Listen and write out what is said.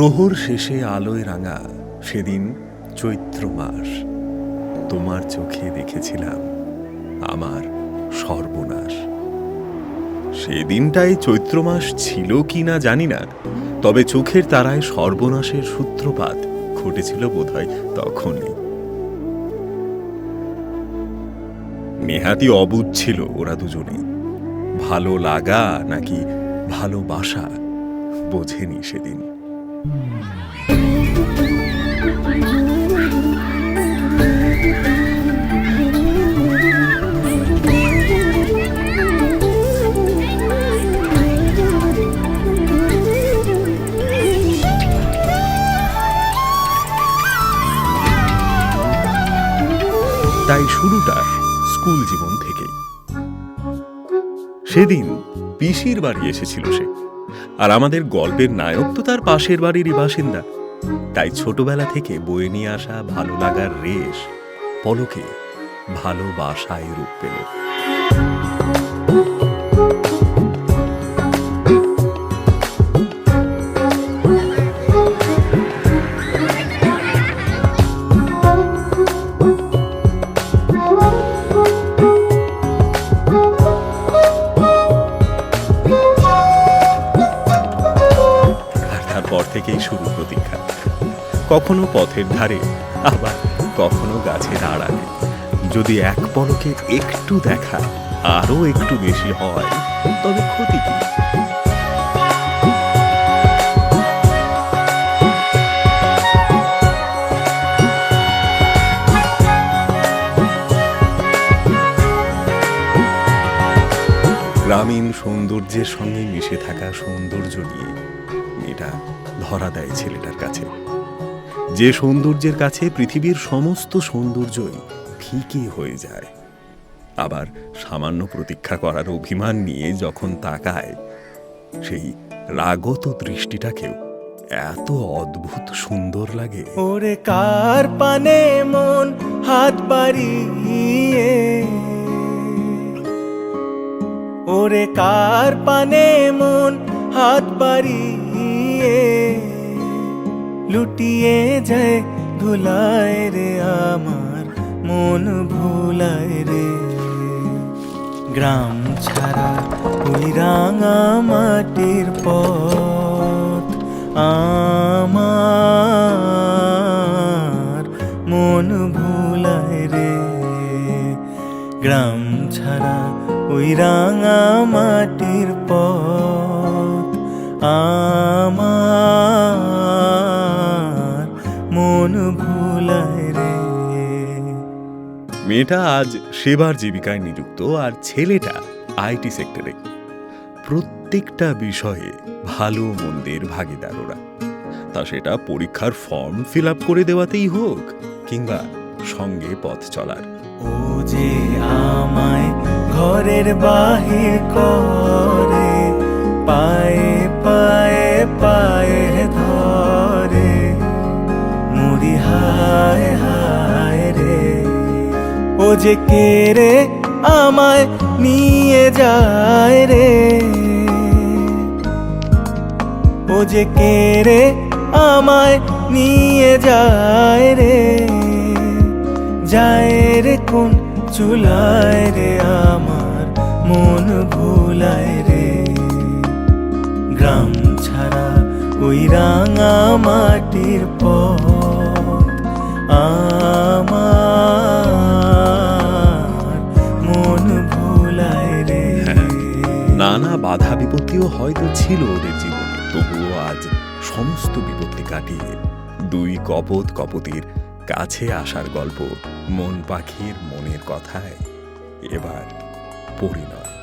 প্রহর শেষে আলোয় রাঙা সেদিন চৈত্র মাস। তোমার চোখে দেখেছিলাম আমার সর্বনাশ। সেদিনটাই চৈত্র মাস ছিল কি না জানি না, তবে চোখের তারায় সর্বনাশের সূত্রপাত ঘটেছিল বোধহয় তখনই। নেহাতি অবুধ ছিল ওরা দুজনে। ভালো লাগা নাকি ভালোবাসা, বোঝেনি সেদিন। তাই শুরুটা স্কুল জীবন থেকেই। সেদিন পিসির বাড়ি এসেছিল সে। আর আমাদের গল্পের নায়ক তো তার পাশের বাড়িরই বাসিন্দা। তাই ছোটবেলা থেকে বয়ে নিয়ে আসা ভালো লাগার রেশ পলকে ভালোবাসায় রূপ পেল। কখনো পথের ধারে, আবার কখনো গাছের আড়ালে। যদি এক পলকে একটু দেখা আরও একটু বেশি হয়, তবে ক্ষতি কি? গ্রামীণ সৌন্দর্যের সঙ্গে মিশে থাকা সৌন্দর্য নিয়ে মেয়েটা ধরা দেয় ছেলেটার কাছে। যে সৌন্দর্যের কাছে পৃথিবীর সমস্ত সৌন্দর্যই ফিকে হয়ে যায়। আবার সামান্য প্রতীক্ষা করার অভিমান নিয়ে যখন তাকায়, সেই রাগত দৃষ্টিটাকেও এত অদ্ভুত সুন্দর লাগে। ওরে কার পানে মন হাত বাড়িয়ে? ওরে কার পানে মন হাত বাড়িয়ে? লুটিয়ে যায় ধুলায় রে আমার, মন ভুলায় রে। গ্রাম ছাড়া ওই রাঙা মাটির পথ আমার, মন ভুলায় রে। গ্রাম ছাড়া ওই রাঙা মাটির পথ আমার মন ভুলায় রে? মেয়েটা আজ সেবার জীবিকায় নিযুক্ত আর ছেলেটা আইটি সেক্টরে। প্রত্যেকটা বিষয়ে ভালো মন্দের ভাগিদার ওরা। তা সেটা পরীক্ষার ফর্ম ফিল আপ করে দেওয়াতেই হোক কিংবা সঙ্গে পথ চলার। ও যে আমায় ঘরের বাহির করে পায়ে পায়ে পায়ে যে কে রে আমায় নিয়ে যায় রে? ও যে কে রে আমায় নিয়ে যায় রে? যায় রে কোন চুলায় রে আমার মন ভুলায় রে? গ্রাম ছাড়া ওই রাঙা মাটির পথ বিপত্তিও হয়তো ছিল ওদের জীবনে, তবুও আজ সমস্ত বিপত্তি কাটিয়ে দুই কপত কপতির কাছে আসার গল্প মন পাখির মনের কথায় এবার পরিণয়।